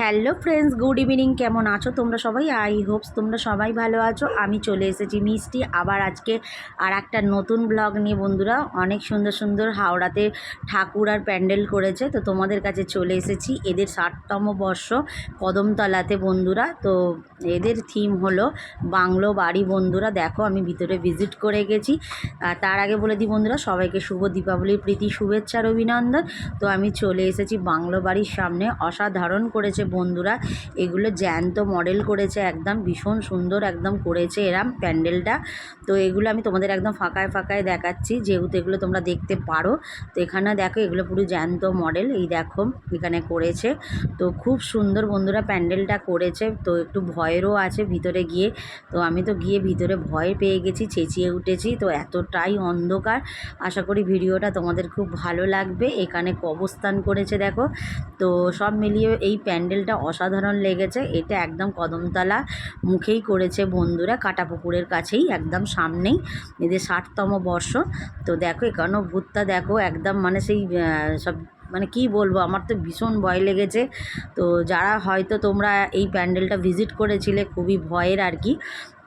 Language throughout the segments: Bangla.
হ্যালো ফ্রেন্ডস, গুড ইভিনিং, কেমন আছো তোমরা সবাই? আই হোপস তোমরা সবাই ভালো আছো। আমি চলে এসেছি মিষ্টি। আবার আজকে আর একটা নতুন ব্লগ নিয়ে বন্ধুরা। অনেক সুন্দর সুন্দর হাওড়াতে ঠাকুর আর প্যান্ডেল করেছে, তো তোমাদের কাছে চলে এসেছি। এদের ষাটতম বর্ষ কদমতলাতে বন্ধুরা, তো এদের থিম হলো বাংলো বাড়ি বন্ধুরা। দেখো, আমি ভিতরে ভিজিট করে গেছি। তার আগে বলে দিই বন্ধুরা, সবাইকে শুভ দীপাবলির প্রীতি, শুভেচ্ছা আর অভিনন্দন। তো আমি চলে এসেছি বাংলো বাড়ির সামনে। অসাধারণ করেছে বন্ধুরা, এগুলো জ্যান্ত মডেল করেছে, একদম ভীষণ সুন্দর একদম করেছে এরাম প্যান্ডেলটা। তো এগুলো আমি তোমাদের একদম ফাঁকায় ফাঁকায় দেখাচ্ছি, যেহেতু এগুলো তোমরা দেখতে পারো। তো এখানে দেখো, এগুলো পুরো জ্যান্ত মডেল, এই দেখো এখানে করেছে। তো খুব সুন্দর বন্ধুরা প্যান্ডেলটা করেছে, তো একটু ভয়েরও আছে ভিতরে গিয়ে। তো আমি তো গিয়ে ভিতরে ভয় পেয়ে গেছি, চেঁচিয়ে উঠেছি, তো এতটাই অন্ধকার। আশা করি ভিডিওটা তোমাদের খুব ভালো লাগবে। এখানে অবস্থান করেছে, দেখো। তো সব মিলিয়ে এই প্যান্ডেলটা অসাধারণ লেগেছে। এটা একদম কদমতলা মুখেই করেছে বন্ধুরা। কাটা পুকুরের কাছেই, একদম সামনেই। এদের ষাটতম বর্ষ। তো দেখো, এখানেও ভূতটা দেখো, একদম মানে সেই সব মানে কি বলব, আমার তো ভীষণ ভয় লেগেছে। তো যারা হয়তো তোমরা এই প্যান্ডেলটা ভিজিট করেছিলে, খুবই ভয়ের আর কি।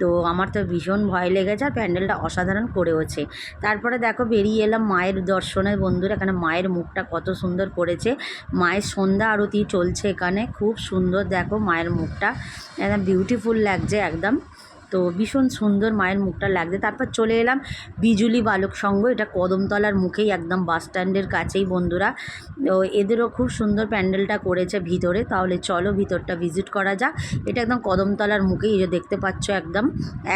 তো আমার তো ভীষণ ভয় লেগেছে আর প্যান্ডেলটা অসাধারণ করেওছে। তারপরে দেখো বেরিয়ে এলাম মায়ের দর্শনে। বন্ধুরা, এখানে মায়ের মুখটা কত সুন্দর করেছে। মায়ের সন্ধ্যা আরতি চলছে এখানে। খুব সুন্দর দেখো মায়ের মুখটা। একদম বিউটিফুল লাগছে একদম। তো ভীষণ সুন্দর মায়ের মুখটা লাগছে। তারপর চলে এলাম বিজুলি বালক সংঘ। এটা কদমতলার মুখেই একদম বাস স্ট্যান্ডের কাছেই বন্ধুরা। তো এদেরও খুব সুন্দর প্যান্ডেলটা করেছে ভিতরে। তাহলে চলো ভিতরটা ভিজিট করা যাক। এটা একদম কদমতলার মুখেই যে দেখতে পাচ্ছ একদম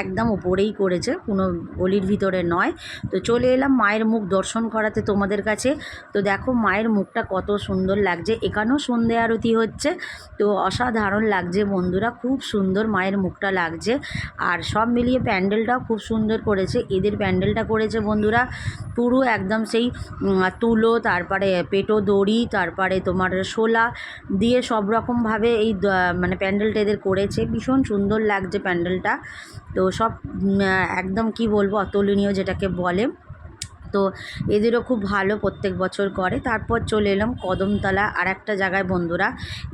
একদম ওপরেই করেছে। কোনো গলির ভিতরে নয়। তো চলে এলাম মায়ের মুখ দর্শন করাতে তোমাদের কাছে। তো দেখো মায়ের মুখটা কত সুন্দর লাগছে। এখানেও সন্ধে আরতি হচ্ছে। তো অসাধারণ লাগছে বন্ধুরা। খুব সুন্দর মায়ের মুখটা লাগছে। আর সব মিলিয়ে প্যান্ডেলটাও খুব সুন্দর করেছে। এদের প্যান্ডেলটা করেছে বন্ধুরা পুরো একদম সেই তুলো, তারপরে পেটো দড়ি, তারপরে তোমার শোলা দিয়ে সব রকমভাবে এই মানে প্যান্ডেলটা এদের করেছে। ভীষণ সুন্দর লাগছে প্যান্ডেলটা। তো সব একদম কি বলব, অতুলনীয় যেটাকে বলে। তো এদেরও খুব ভালো প্রত্যেক বছর করে। তারপর চলে এলাম কদমতলা আর একটা জায়গায় বন্ধুরা।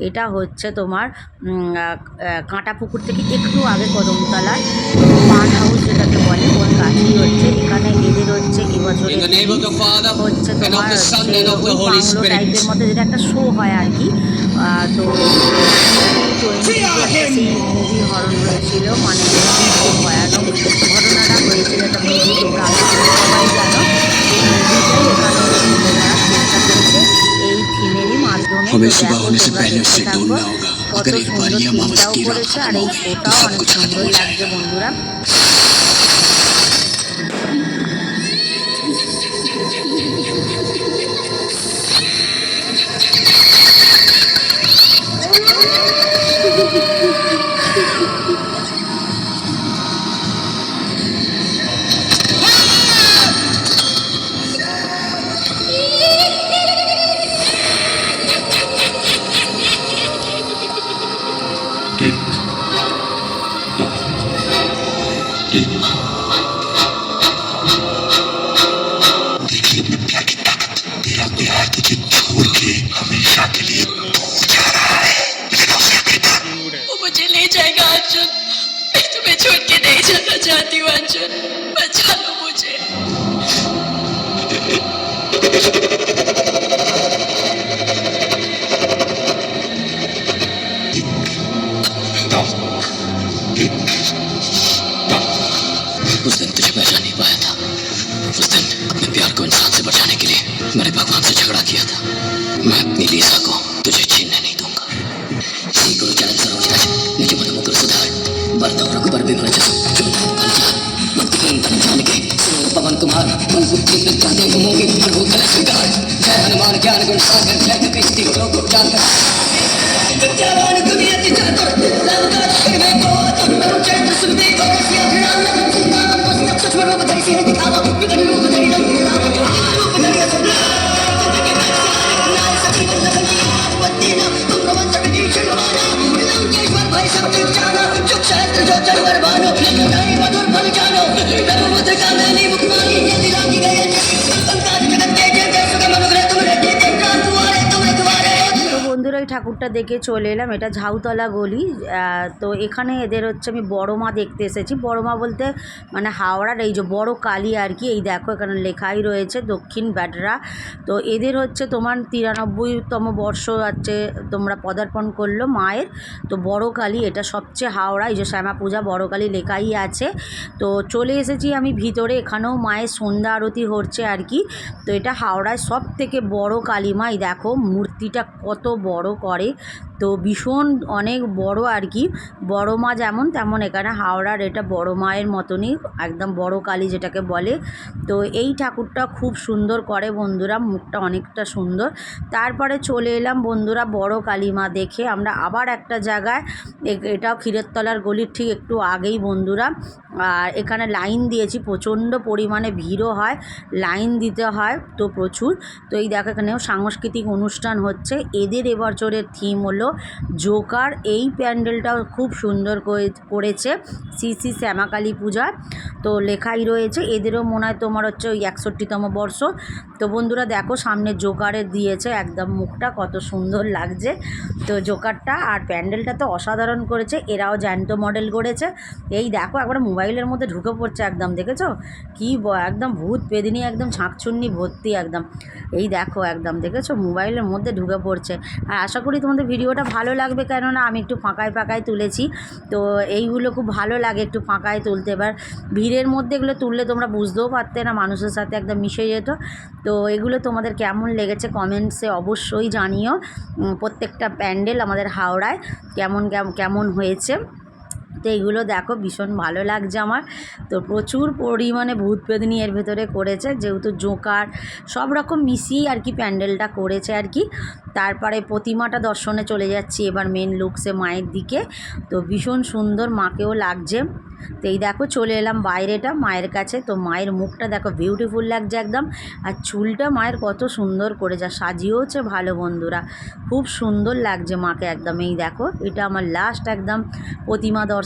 এটা হচ্ছে তোমার কাঁটা পুকুর থেকে একটু আগে কদমতলায় পান হাউস যেটাকে বলে ওর কাছেই হচ্ছে। এখানে এদের হচ্ছে এবছরে হচ্ছে তোমার বাংলো টাইপের মধ্যে যেটা একটা শো হয় আর কি। हमें सुबह होने से पहले उससे ढूंढना होगा। अगर एक बार ये अमावस की रात खत्म हो गई तो सब कुछ खत्म हो जाएगा। बचा नहीं पाया था उस दिन अपने प्यार को इंसान से बचाने के लिए मैंने भगवान से झगड़ा किया था मैं अपनी लीसा को तुझे छीनने नहीं दूँगा श्री गुरु चरण सरोज मन मुकुर सुधार पवन कुमार मन बुद्धि जाते मोगे पर जय हनुमान ज्ञान गुण सागर जय दुनिया की তো বন্ধুরা ঠাকুরটা দেখে চলে এলাম। এটা ঝাউতলা গলি। তো এখানে এদের হচ্ছে আমি বড় মা দেখতে এসেছি। বড় মা বলতে মানে হাওড়ার এই যে বড় কালী আর কি, এই দেখো এখানে লেখাই রয়েছে দক্ষিণ ব্যাডরা। তো এদের হচ্ছে তোমার তিরানব্বইতম বর্ষ হচ্ছে তোমরা পদার্পণ করল মায়ের। তো বড় কালী, এটা সবচেয়ে হাওড়া, এই যে শ্যামা পূজা, বড় কালী লেখাই আছে। তো চলে এসেছি আমি ভিতরে, এখানেও মায়ের সন্ধ্যা আরতি হচ্ছে আর কি। তো এটা হাওড়ায় সব থেকে বড় কালী মা, এই দেখো মূর্তিটা কত বড় করে তো ভীষণ অনেক বড় আর কি, বড় মা যেমন তেমন এখানে হাওড়ার এটা বড় মায়ের মতনই, একদম বড় কালী যেটাকে বলে। তো এই ঠাকুরটা খুব সুন্দর করে বন্ধুরা, মুখটা অনেকটা সুন্দর। তারপরে চলে এলাম বন্ধুরা বড় কালীমা দেখে। আমরা আবার একটা জায়গায় এটাও ক্ষীরেরতলার গলির ঠিক একটু আগেই বন্ধুরা আর এখানে লাইন দিয়েছি, প্রচণ্ড পরিমাণে ভিড়ও হয়, লাইন দিতে হয় তো প্রচুর। তো এই দেখো এখানেও সাংস্কৃতিক অনুষ্ঠান হচ্ছে। এদের এবছরের থিম হলো জোকার। এই প্যান্ডেলটাও খুব সুন্দর করে- করেছে শ্রী শ্রী শ্যামাকালী পূজা। তো লেখাই রয়েছে, এদেরও মনে হয় তোমার হচ্ছে ওই একষট্টিতম বর্ষ। তো বন্ধুরা দেখো সামনে জোকারের দিয়েছে একদম মুখটা কত সুন্দর লাগছে। তো জোকারটা আর প্যান্ডেলটা তো অসাধারণ করেছে, এরাও জ্যান্ত মডেল করেছে। এই দেখো একবার মোবাইলের মধ্যে ঢুকে পড়ছে একদম, দেখেছ? কি একদম ভূত পেদিনি একদম ঝাঁকচুন্নি ভর্তি একদম। এই দেখো একদম, দেখেছ? মোবাইলের মধ্যে ঢুকে পড়ছে। আর আশা করি তোমাদের ভিডিওটা ভালো লাগবে, কেননা আমি একটু ফাঁকায় ফাঁকায় তুলেছি। তো এইগুলো খুব ভালো লাগে একটু ফাঁকায় তুলতে। এবার ভিড়ের মধ্যে এগুলো তুললে তোমরা বুঝতেও পারতে না, মানুষের সাথে একদম মিশে যেত। তো এগুলো তোমাদের কেমন লেগেছে কমেন্টসে অবশ্যই জানিও। প্রত্যেকটা প্যান্ডেল আমাদের হাওড়ায় কেমন কেমন হয়েছে। তো এইগুলো দেখো ভীষণ ভালো লাগছে আমার। তো প্রচুর পরিমাণে ভূত পেদনি এর ভেতরে করেছে, যেহেতু জোকার সব রকম মিশিয়েই আর কি প্যান্ডেলটা করেছে আর কি। তারপরে প্রতিমাটা দর্শনে চলে যাচ্ছি এবার মেন লুকসে মায়ের দিকে। তো ভীষণ সুন্দর মাকেও লাগছে। তো এই দেখো চলে এলাম বাইরেটা মায়ের কাছে। তো মায়ের মুখটা দেখো বিউটিফুল লাগছে একদম। আর চুলটা মায়ের কত সুন্দর করে যা সাজিয়েওছে ভালো বন্ধুরা। খুব সুন্দর লাগছে মাকে একদম। এই দেখো, এটা আমার লাস্ট একদম প্রতিমা দর্শন।